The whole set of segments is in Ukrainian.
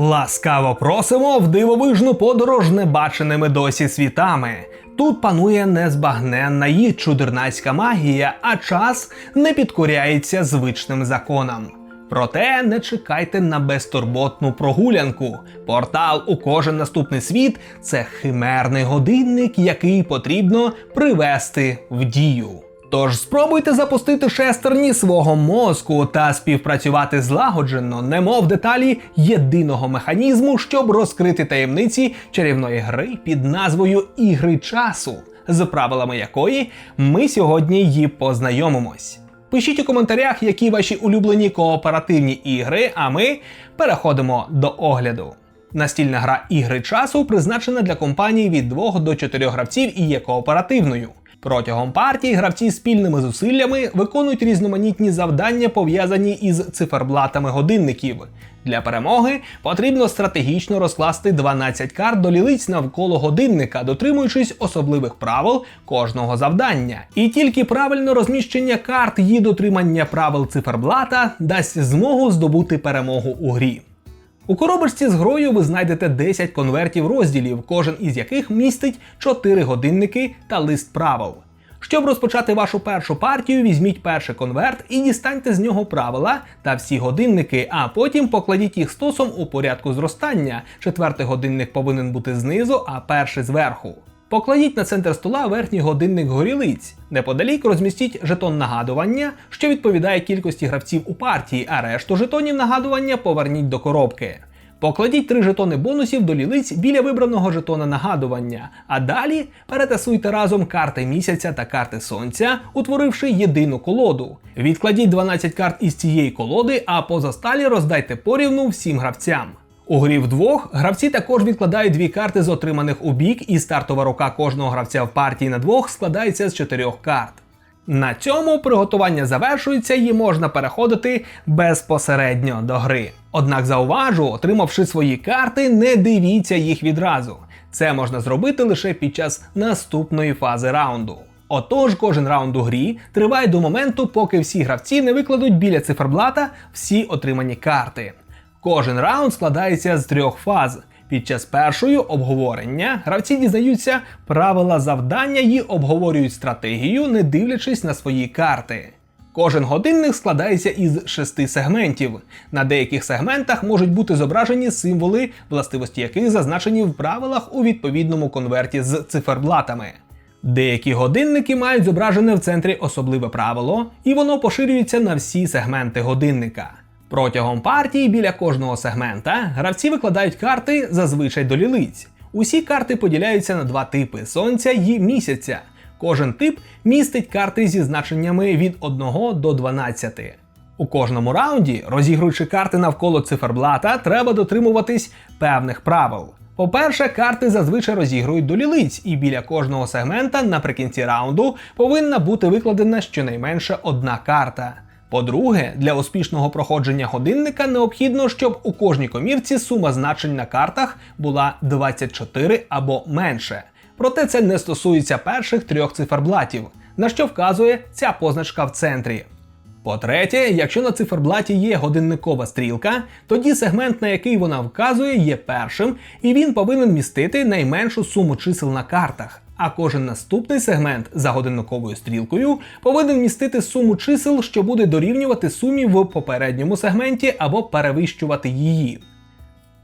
Ласкаво просимо в дивовижну подорож небаченими досі світами. Тут панує незбагненна і чудернацька магія, а час не підкоряється звичним законам. Проте не чекайте на безтурботну прогулянку. Портал у кожен наступний світ це химерний годинник, який потрібно привести в дію. Тож спробуйте запустити шестерні свого мозку та співпрацювати злагоджено, немов деталі єдиного механізму, щоб розкрити таємниці чарівної гри під назвою Ігри часу, з правилами якої ми сьогодні її познайомимось. Пишіть у коментарях, які ваші улюблені кооперативні ігри, а ми переходимо до огляду. Настільна гра ігри часу призначена для компаній від 2 до 4 гравців і є кооперативною. Протягом партії гравці спільними зусиллями виконують різноманітні завдання, пов'язані із циферблатами годинників. Для перемоги потрібно стратегічно розкласти 12 карт до лілиць навколо годинника, дотримуючись особливих правил кожного завдання. І тільки правильне розміщення карт і дотримання правил циферблата дасть змогу здобути перемогу у грі. У коробочці з грою ви знайдете 10 конвертів розділів, кожен із яких містить 4 годинники та лист правил. Щоб розпочати вашу першу партію, візьміть перший конверт і дістаньте з нього правила та всі годинники, а потім покладіть їх стосом у порядку зростання. Четвертий годинник повинен бути знизу, а перший зверху. Покладіть на центр стола верхній годинник горілиць. Неподалік розмістіть жетон нагадування, що відповідає кількості гравців у партії, а решту жетонів нагадування поверніть до коробки. Покладіть три жетони бонусів до лілиць біля вибраного жетона нагадування, а далі перетасуйте разом карти місяця та карти сонця, утворивши єдину колоду. Відкладіть 12 карт із цієї колоди, а позасталі роздайте порівну всім гравцям. У грі вдвох гравці також відкладають дві карти з отриманих у бік, і стартова рука кожного гравця в партії на двох складається з чотирьох карт. На цьому приготування завершується і можна переходити безпосередньо до гри. Однак зауважу, отримавши свої карти, не дивіться їх відразу. Це можна зробити лише під час наступної фази раунду. Отож, кожен раунд у грі триває до моменту, поки всі гравці не викладуть біля циферблата всі отримані карти. Кожен раунд складається з трьох фаз. Під час першої обговорення гравці дізнаються правила завдання і обговорюють стратегію, не дивлячись на свої карти. Кожен годинник складається із шести сегментів. На деяких сегментах можуть бути зображені символи, властивості яких зазначені в правилах у відповідному конверті з циферблатами. Деякі годинники мають зображене в центрі особливе правило, і воно поширюється на всі сегменти годинника. Протягом партії біля кожного сегмента гравці викладають карти зазвичай до лілиць. Усі карти поділяються на два типи сонця і місяця. Кожен тип містить карти зі значеннями від 1 до 12. У кожному раунді, розігруючи карти навколо циферблата, треба дотримуватись певних правил. По-перше, карти зазвичай розігрують до лілиць, і біля кожного сегмента наприкінці раунду повинна бути викладена щонайменше одна карта. По-друге, для успішного проходження годинника необхідно, щоб у кожній комірці сума значень на картах була 24 або менше. Проте це не стосується перших трьох циферблатів, на що вказує ця позначка в центрі. По-третє, якщо на циферблаті є годинникова стрілка, тоді сегмент, на який вона вказує, є першим, і він повинен містити найменшу суму чисел на картах. А кожен наступний сегмент за годинниковою стрілкою повинен містити суму чисел, що буде дорівнювати сумі в попередньому сегменті або перевищувати її.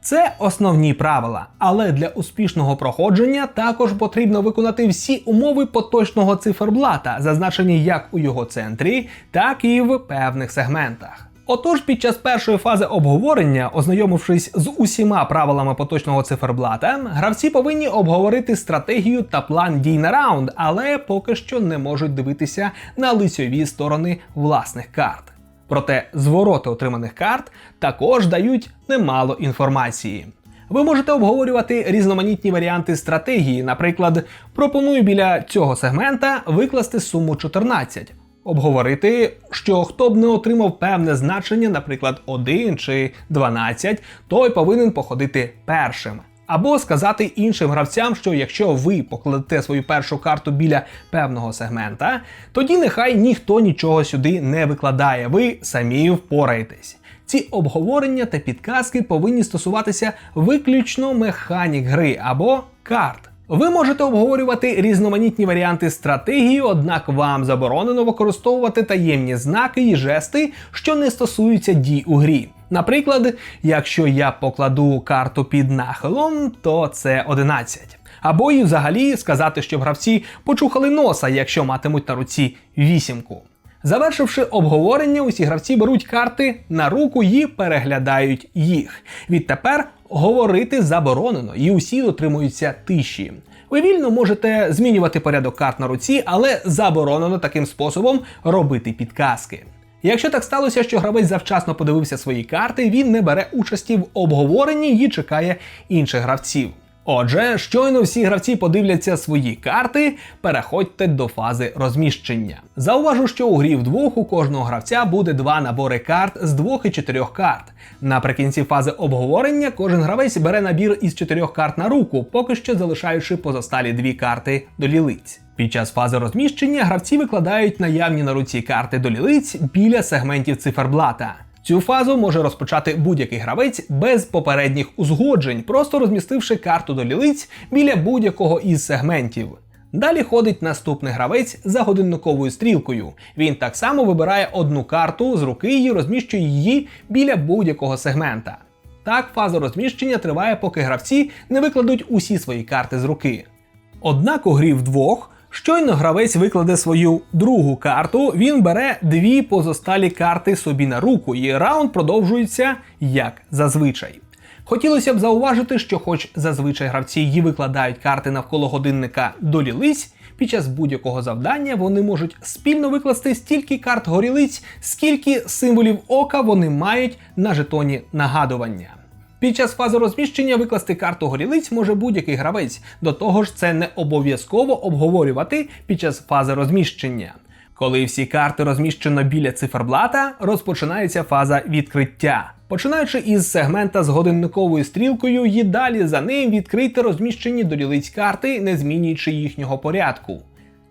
Це основні правила, але для успішного проходження також потрібно виконати всі умови поточного циферблата, зазначені як у його центрі, так і в певних сегментах. Отож, під час першої фази обговорення, ознайомившись з усіма правилами поточного циферблата, гравці повинні обговорити стратегію та план дій на раунд, але поки що не можуть дивитися на лицьові сторони власних карт. Проте звороти отриманих карт також дають немало інформації. Ви можете обговорювати різноманітні варіанти стратегії. Наприклад, пропоную біля цього сегмента викласти суму 14. Обговорити, що хто б не отримав певне значення, наприклад, 1 чи 12, той повинен походити першим. Або сказати іншим гравцям, що якщо ви покладете свою першу карту біля певного сегмента, тоді нехай ніхто нічого сюди не викладає, ви самі впораєтесь. Ці обговорення та підказки повинні стосуватися виключно механік гри або карт. Ви можете обговорювати різноманітні варіанти стратегії, однак вам заборонено використовувати таємні знаки і жести, що не стосуються дій у грі. Наприклад, якщо я покладу карту під нахилом, то це 11. Або і взагалі сказати, щоб гравці почухали носа, якщо матимуть на руці вісімку. Завершивши обговорення, усі гравці беруть карти на руку і переглядають їх. Відтепер говорити заборонено, і усі дотримуються тиші. Ви вільно можете змінювати порядок карт на руці, але заборонено таким способом робити підказки. Якщо так сталося, що гравець завчасно подивився свої карти, він не бере участі в обговоренні і чекає інших гравців. Отже, щойно всі гравці подивляться свої карти, переходьте до фази розміщення. Зауважу, що у грі вдвох у кожного гравця буде два набори карт з двох і чотирьох карт. Наприкінці фази обговорення кожен гравець бере набір із чотирьох карт на руку, поки що залишаючи позосталі дві карти до лілиць. Під час фази розміщення гравці викладають наявні на руці карти до лілиць біля сегментів циферблата. Цю фазу може розпочати будь-який гравець без попередніх узгоджень, просто розмістивши карту до лілиць біля будь-якого із сегментів. Далі ходить наступний гравець за годинниковою стрілкою. Він так само вибирає одну карту з руки і розміщує її біля будь-якого сегмента. Так фаза розміщення триває, поки гравці не викладуть усі свої карти з руки. Однак у грі вдвох Щойно гравець викладе свою другу карту, він бере дві позосталі карти собі на руку, і раунд продовжується як зазвичай. Хотілося б зауважити, що, хоч зазвичай гравці її викладають карти навколо годинника до лілиць, під час будь-якого завдання вони можуть спільно викласти стільки карт горілиць, скільки символів ока вони мають на жетоні нагадування. Під час фази розміщення викласти карту горілиць може будь-який гравець. До того ж, це не обов'язково обговорювати під час фази розміщення. Коли всі карти розміщено біля циферблата, розпочинається фаза відкриття. Починаючи із сегмента з годинниковою стрілкою, і далі за ним відкрийте розміщені до лілиць карти, не змінюючи їхнього порядку.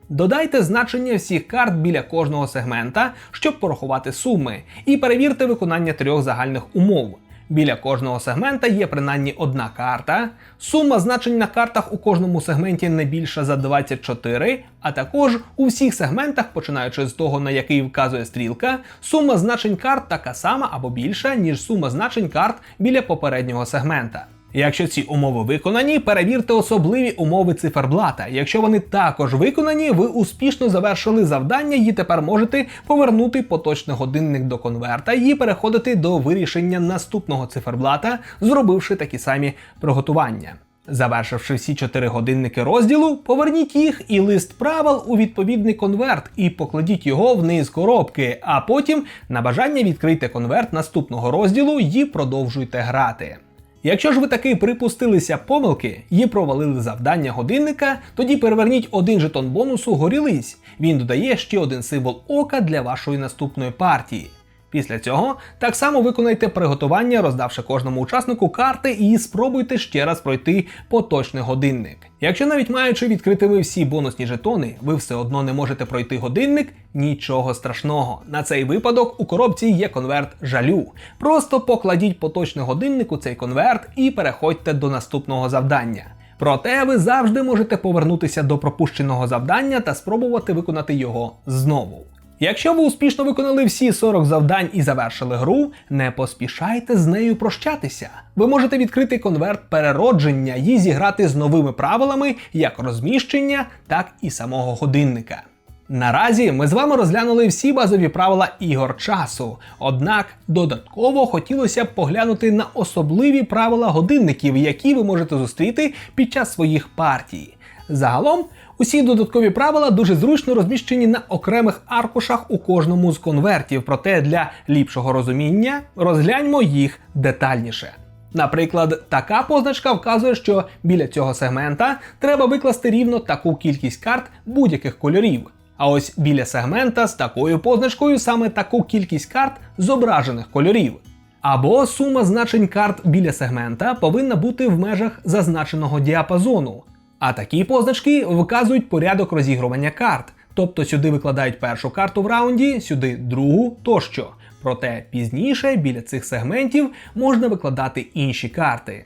Додайте значення всіх карт біля кожного сегмента, щоб порахувати суми, і перевірте виконання трьох загальних умов. Біля кожного сегмента є принаймні одна карта. Сума значень на картах у кожному сегменті не більша за 24, а також у всіх сегментах, починаючи з того, на який вказує стрілка, сума значень карт така сама або більша, ніж сума значень карт біля попереднього сегмента. Якщо ці умови виконані, перевірте особливі умови циферблата. Якщо вони також виконані, ви успішно завершили завдання і тепер можете повернути поточний годинник до конверта і переходити до вирішення наступного циферблата, зробивши такі самі приготування. Завершивши всі чотири годинники розділу, поверніть їх і лист правил у відповідний конверт і покладіть його вниз коробки, а потім на бажання відкрийте конверт наступного розділу і продовжуйте грати. Якщо ж ви таки припустилися помилки і провалили завдання годинника, тоді переверніть один жетон бонусу горілиць. Він додає ще один символ ока для вашої наступної партії. Після цього так само виконайте приготування, роздавши кожному учаснику карти, і спробуйте ще раз пройти поточний годинник. Якщо навіть маючи відкритими всі бонусні жетони, ви все одно не можете пройти годинник, нічого страшного. На цей випадок у коробці є конверт жалю. Просто покладіть поточний годинник у цей конверт і переходьте до наступного завдання. Проте ви завжди можете повернутися до пропущеного завдання та спробувати виконати його знову. Якщо ви успішно виконали всі 40 завдань і завершили гру, не поспішайте з нею прощатися. Ви можете відкрити конверт переродження і зіграти з новими правилами як розміщення, так і самого годинника. Наразі ми з вами розглянули всі базові правила ігор часу, однак додатково хотілося б поглянути на особливі правила годинників, які ви можете зустріти під час своїх партій. Загалом Усі додаткові правила дуже зручно розміщені на окремих аркушах у кожному з конвертів, проте для ліпшого розуміння розгляньмо їх детальніше. Наприклад, така позначка вказує, що біля цього сегмента треба викласти рівно таку кількість карт будь-яких кольорів. А ось біля сегмента з такою позначкою саме таку кількість карт зображених кольорів. Або сума значень карт біля сегмента повинна бути в межах зазначеного діапазону. А такі позначки вказують порядок розігрування карт. Тобто сюди викладають першу карту в раунді, сюди другу тощо. Проте пізніше біля цих сегментів можна викладати інші карти.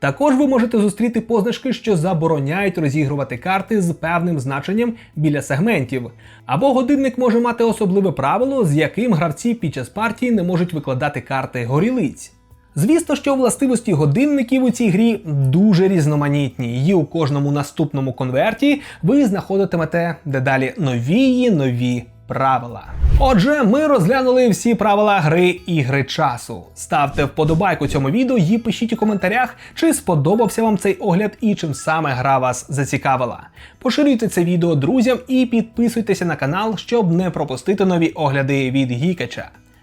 Також ви можете зустріти позначки, що забороняють розігрувати карти з певним значенням біля сегментів. Або годинник може мати особливе правило, з яким гравці під час партії не можуть викладати карти горілиць. Звісно, що властивості годинників у цій грі дуже різноманітні, і у кожному наступному конверті ви знаходитимете дедалі нові й нові правила. Отже, ми розглянули всі правила гри ігри часу. Ставте вподобайку цьому відео і пишіть у коментарях, чи сподобався вам цей огляд і чим саме гра вас зацікавила. Поширюйте це відео друзям і підписуйтеся на канал, щоб не пропустити нові огляди від Гікача.